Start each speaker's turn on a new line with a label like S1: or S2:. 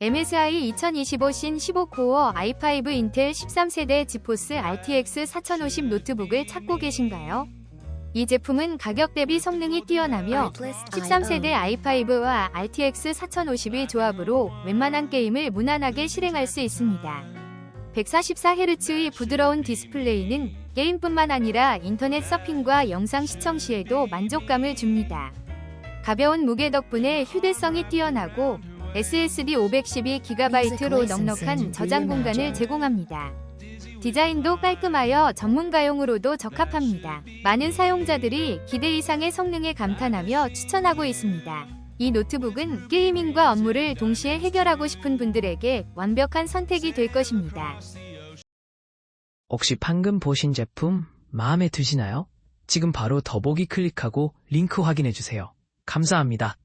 S1: MSI 2025 신 15 코어 i5 인텔 13세대 지포스 RTX 4050 노트북을 찾고 계신가요? 이 제품은 가격 대비 성능이 뛰어나며 13세대 i5와 RTX 4050의 조합으로 웬만한 게임을 무난하게 실행할 수 있습니다. 144Hz의 부드러운 디스플레이는 게임뿐만 아니라 인터넷 서핑과 영상 시청 시에도 만족감을 줍니다. 가벼운 무게 덕분에 휴대성이 뛰어나고 SSD 512GB로 넉넉한 저장 공간을 제공합니다. 디자인도 깔끔하여 전문가용으로도 적합합니다. 많은 사용자들이 기대 이상의 성능에 감탄하며 추천하고 있습니다. 이 노트북은 게이밍과 업무를 동시에 해결하고 싶은 분들에게 완벽한 선택이 될 것입니다.
S2: 혹시 방금 보신 제품 마음에 드시나요? 지금 바로 더보기 클릭하고 링크 확인해주세요. 감사합니다.